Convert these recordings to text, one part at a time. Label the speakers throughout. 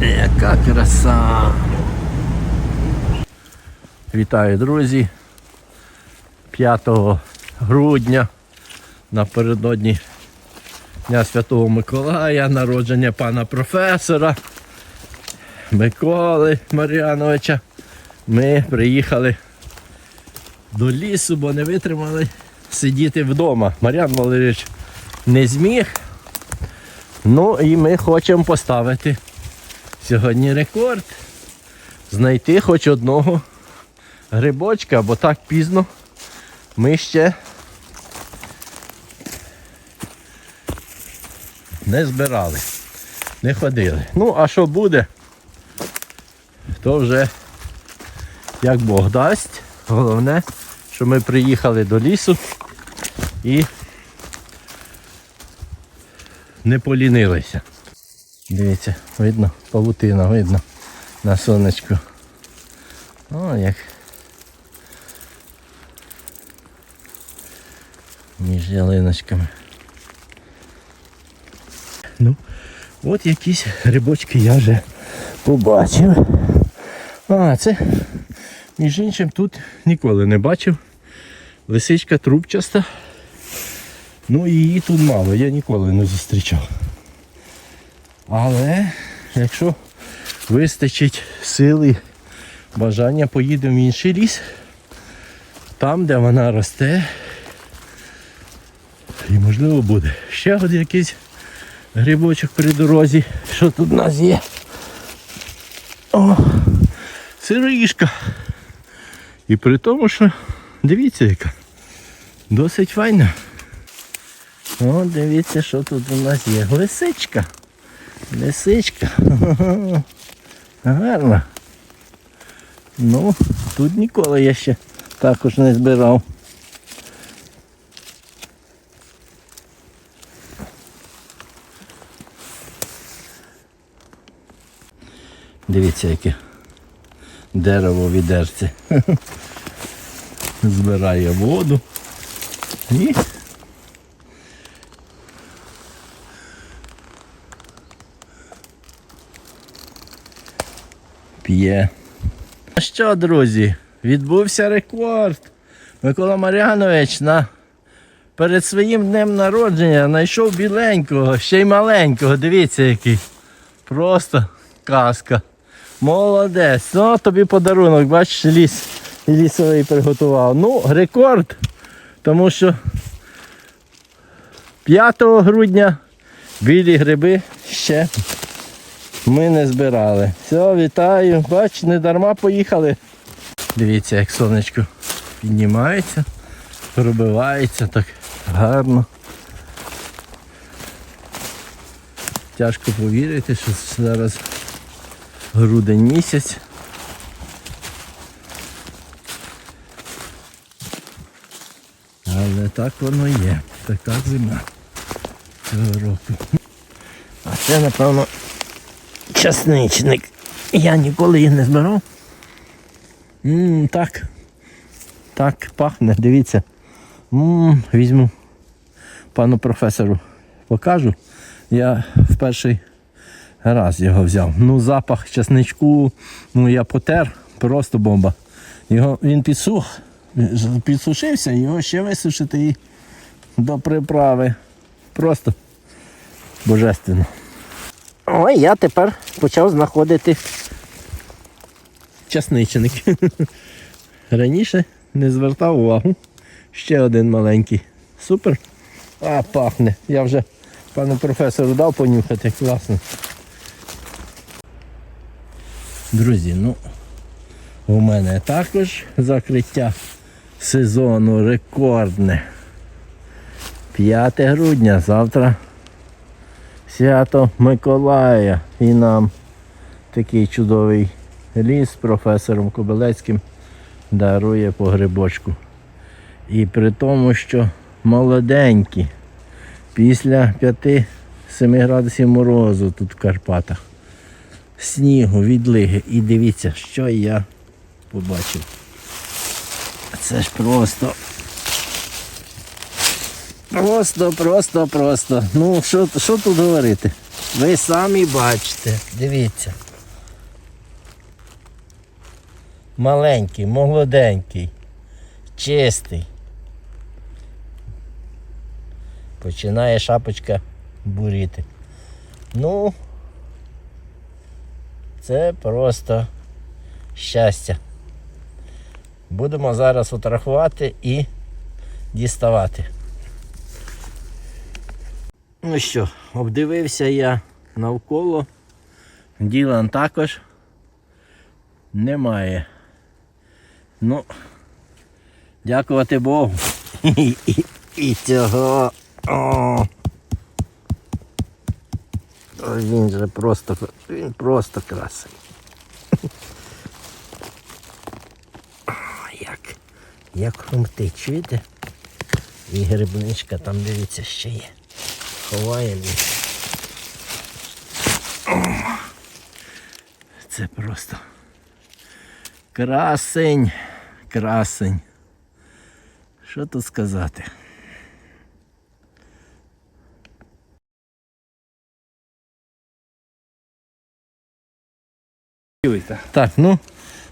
Speaker 1: Яка краса! Вітаю, друзі! 5 грудня напередодні Дня Святого Миколая, народження пана професора Миколи Мар'яновича. Ми приїхали до лісу, бо не витримали сидіти вдома. Мар'ян Валерійович не зміг. Ну і ми хочемо поставити сьогодні рекорд. Знайти хоч одного грибочка, бо так пізно ми ще не збирали, не ходили. Ну, а що буде, то вже як Бог дасть. Головне, що ми приїхали до лісу і не полінилися. Дивіться, видно, павутина, видно на сонечку. О, як. Між ялиночками. Ну, от якісь грибочки я вже побачив. А, це, між іншим, тут ніколи не бачив. Лисичка трубчаста. Ну її тут мало, я ніколи не зустрічав. Але якщо вистачить сили, бажання, поїдемо в інший ліс, там, де вона росте, і можливо буде. Ще один якийсь грибочок при дорозі. Що тут у нас є? О, сиришка. І при тому, що дивіться яка. Досить файна. О, дивіться, що тут у нас є. Лисичка. Лисичка. Гарно. Ну, тут ніколи я ще також не збирав. Дивіться, яке дерево відерце. Збирає воду і п'є. Ну що, друзі, відбувся рекорд. Микола Мар'янович на перед своїм днем народження знайшов біленького, ще й маленького. Дивіться який. Просто казка. Молодець. Ну, тобі подарунок, бачиш, ліс лісовий приготував. Ну, рекорд. Тому що 5 грудня білі гриби ще ми не збирали. Все, вітаю. Бач, не дарма поїхали. Дивіться, як сонечко піднімається, пробивається так гарно. Тяжко повірити, що зараз грудень місяць. Але так воно є. Така зима цього року. А це, напевно, часничник. Я ніколи їх не збирав. Ммм, так. Так пахне, дивіться. Ммм, візьму пану професору покажу. Я в перший раз його взяв. Ну, запах часничку, ну я потер, просто бомба. Його, він підсух, підсушився, його ще висушити і до приправи. Просто божественно. Ой, я тепер почав знаходити часничник. Раніше не звертав увагу. Ще один маленький. Супер. А, пахне. Я вже пану професору дав понюхати, класно. Друзі, ну у мене також закриття сезону рекордне. 5 грудня, завтра свято Миколая і нам такий чудовий ліс з професором Кобилецьким дарує по грибочку. І при тому, що молоденькі, після 5-7 градусів морозу тут в Карпатах, снігу, відлиги. І дивіться, що я побачив. Це ж просто. Просто, просто, просто. Ну, що тут говорити? Ви самі бачите, дивіться. Маленький, молоденький, чистий. Починає шапочка буріти. Ну, це просто щастя. Будемо зараз отрахувати і діставати. Ну що, обдивився я навколо. Ділан також немає. Ну, дякувати Богу. І, цього. О. Він же просто, він просто красивий. Як, як хрумтить, чуєте? І грибничка там, дивіться, ще є. Ховає Це просто красень, красень. Що тут сказати? Так, ну,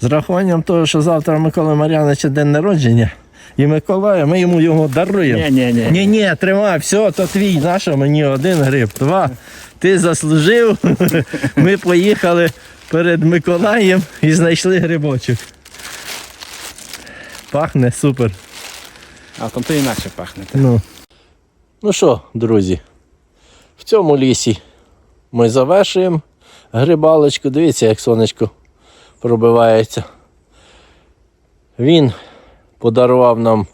Speaker 1: з рахуванням того, що завтра Микола Мар'яновича день народження, і Миколая, ми йому його даруємо.
Speaker 2: Ні, ні, ні.
Speaker 1: Ні, ні, тримай, все, то твій, наша мені один гриб. Два. Ти заслужив. Ми поїхали перед Миколаєм і знайшли грибочок. Пахне супер.
Speaker 2: А там то інакше пахне.
Speaker 1: Ну. ну що, друзі, в цьому лісі ми завершуємо грибалочку. Дивіться, як сонечко пробивається. Він подарував нам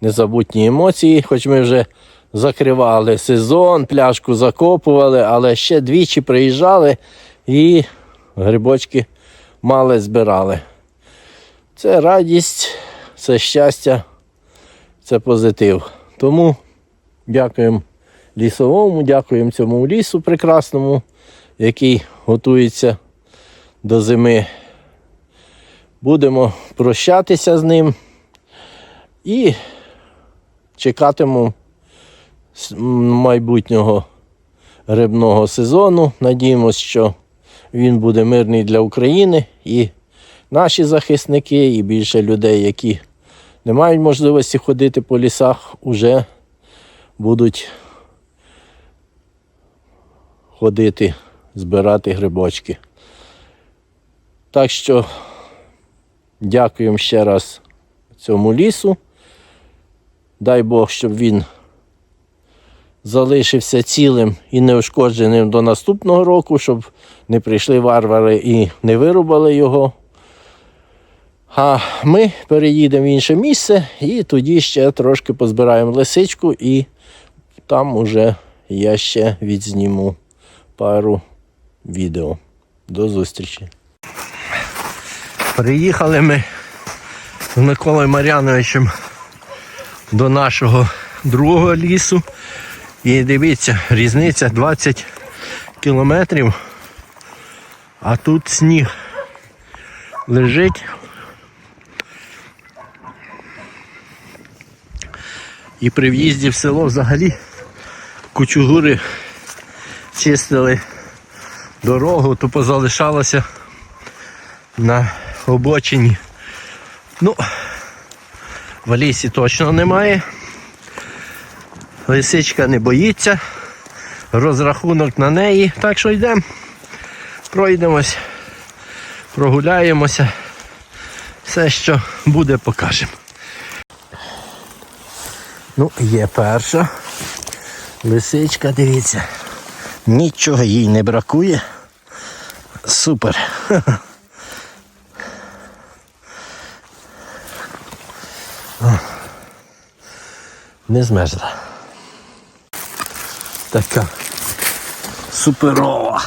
Speaker 1: незабутні емоції, хоч ми вже закривали сезон, пляшку закопували, але ще двічі приїжджали і грибочки мали збирали. Це радість, це щастя, це позитив. Тому дякуємо лісовому, дякуємо цьому лісу прекрасному, який готується до зими. Будемо прощатися з ним і чекатимемо с- майбутнього рибного сезону. Надіємось, що він буде мирний для України і наші захисники, і більше людей, які не мають можливості ходити по лісах, уже будуть ходити, збирати грибочки. Так що дякуємо ще раз цьому лісу. Дай Бог, щоб він залишився цілим і неушкодженим до наступного року, щоб не прийшли варвари і не вирубали його. А ми переїдемо в інше місце і тоді ще трошки позбираємо лисичку, і там уже я ще відзніму пару відео. До зустрічі. Приїхали ми з Миколою Мар'яновичем до нашого другого лісу. І дивіться, різниця 20 кілометрів. А тут сніг лежить. І при в'їзді в село взагалі кучугури чистили дорогу, то позалишалося на обочині. Ну, в лісі точно немає. Лисичка не боїться. Розрахунок на неї. Так що йдемо, пройдемось, прогуляємося. Все, що буде, покажемо. Ну, є перша. Лисичка, дивіться. Нічого їй не бракує. Супер. не смеш. Така. Супер! Ола!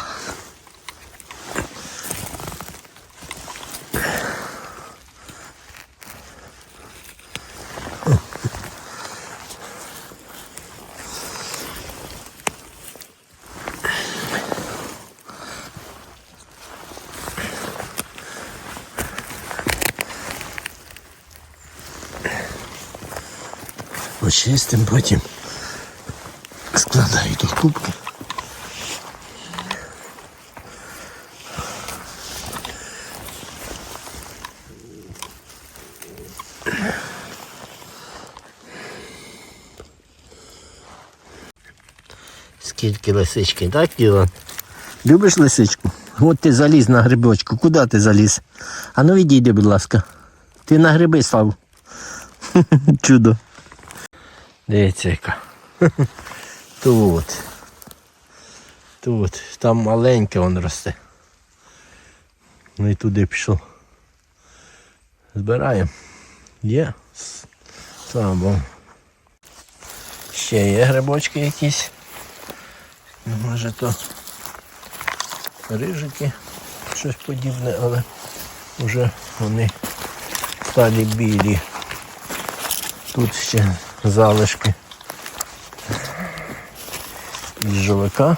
Speaker 1: чистим, потім складаю до кубки. Скільки лисички, так, Іван? Любиш лисичку? От ти заліз на грибочку, куди ти заліз? А ну відійди, будь ласка. Ти на гриби слав. Чудо. Дивіться. Тут. Тут. Там маленьке он росте. Ну і туди пішов. Збираємо. Є. С- Слава Богу. Ще є грибочки якісь. Може то рижики, щось подібне, але вже вони сталі білі. Тут ще залишки їжовика.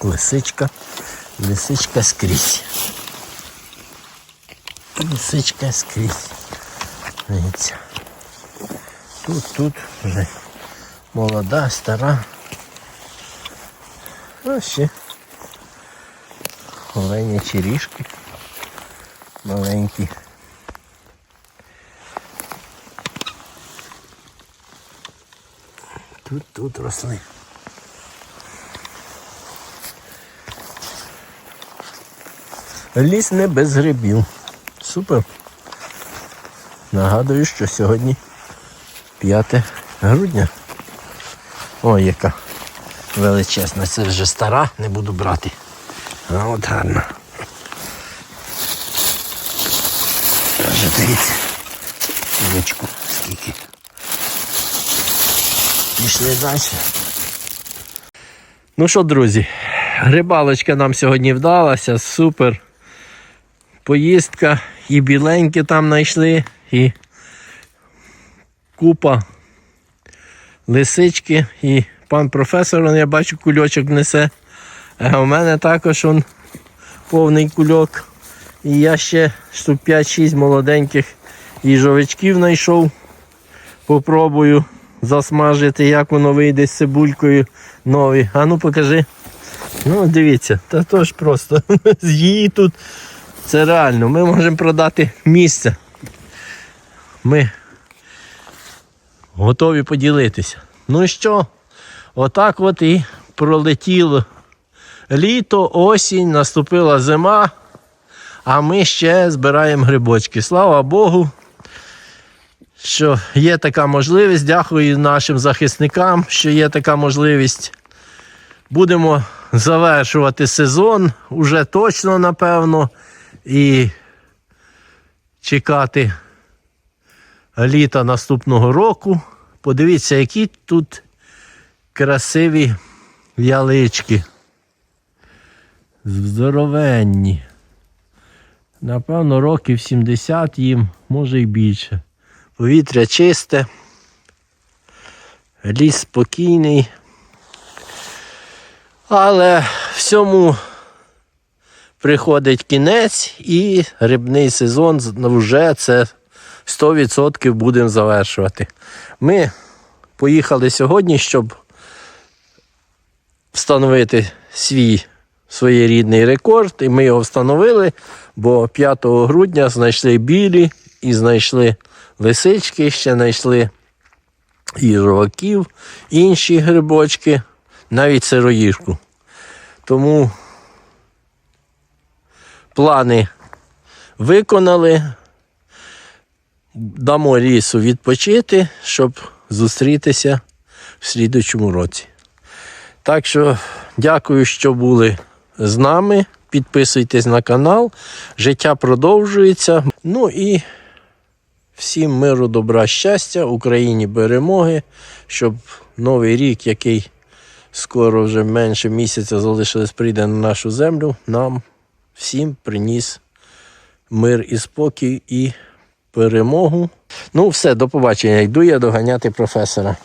Speaker 1: Лисичка, лисичка скрізь. Лисичка скрізь. Дивіться. Тут, тут вже молода, стара. А ще олені черішки. Маленькі. Тут, тут росли. Ліс не без грибів. Супер. Нагадую, що сьогодні 5 грудня. Ой, яка величезна. Це вже стара, не буду брати. А от гарна. Вже дивіться. Кілечку скільки. Пішли далі. Ну що, друзі, грибалочка нам сьогодні вдалася, супер. Поїздка, і біленькі там знайшли, і купа лисички, і пан професор, я бачу, кульочок несе. А у мене також он повний кульок. І я ще штук 5-6 молоденьких їжовичків знайшов. Попробую засмажити, як воно вийде з цибулькою нові. А ну покажи. Ну, дивіться, та то ж просто її тут. Це реально. Ми можемо продати місце. Ми готові поділитися. Ну що? Отак от і пролетіло. Літо, осінь, наступила зима, а ми ще збираємо грибочки. Слава Богу, що є така можливість. Дякую нашим захисникам, що є така можливість. Будемо завершувати сезон уже точно, напевно, і чекати літа наступного року. Подивіться, які тут красиві ялички. Здоровенні. Напевно, років 70 їм, може і більше. Повітря чисте, ліс спокійний. Але всьому приходить кінець і грибний сезон вже це 100% будемо завершувати. Ми поїхали сьогодні, щоб встановити свій своєрідний рекорд, і ми його встановили, бо 5 грудня знайшли білі і знайшли лисички, ще знайшли їжовиків, інші грибочки, навіть сироїжку. Тому плани виконали, дамо лісу відпочити, щоб зустрітися в слідучому році. Так що дякую, що були з нами. Підписуйтесь на канал. Життя продовжується. Ну і всім миру, добра, щастя, Україні перемоги, щоб новий рік, який скоро вже менше місяця залишилось, прийде на нашу землю, нам всім приніс мир і спокій і перемогу. Ну, все, до побачення. Йду я доганяти професора.